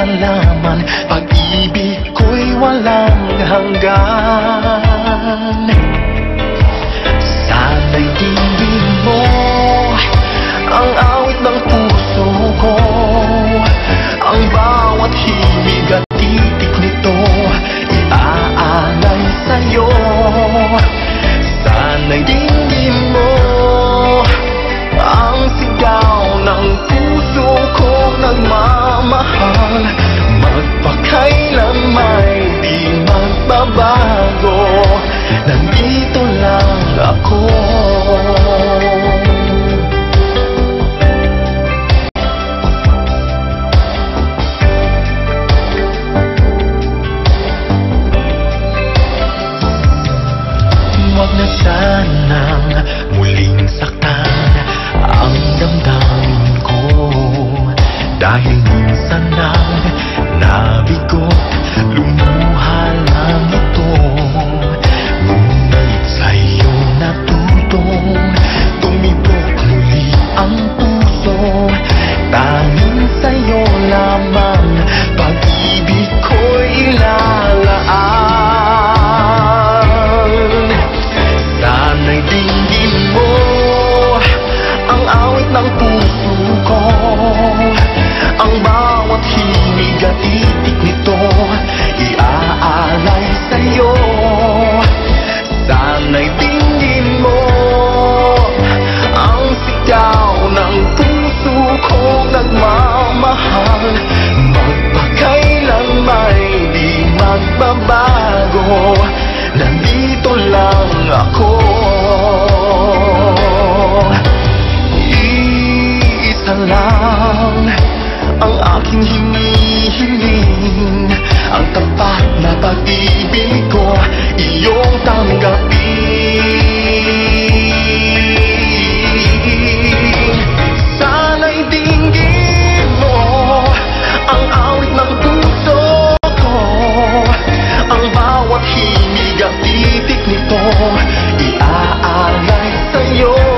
malaman Pag-ibig ko'y walang hanggan. Sana'y tingin mo Ang awit ng puso ko. Ang bawat himig at titik nito Iaalay sa'yo. Sana'y tingin mo Ang sigaw ng puso ko nagmamahal. Sanang muling saktan ang damdamin ko. Dahil minsan nang nabigot, lumuha mo Nandito lang ako. Iisa lang Ang aking hinihiling. Ang tapat na pag-ibig ko Iyong tanggapin. 啊啊来，哎呦。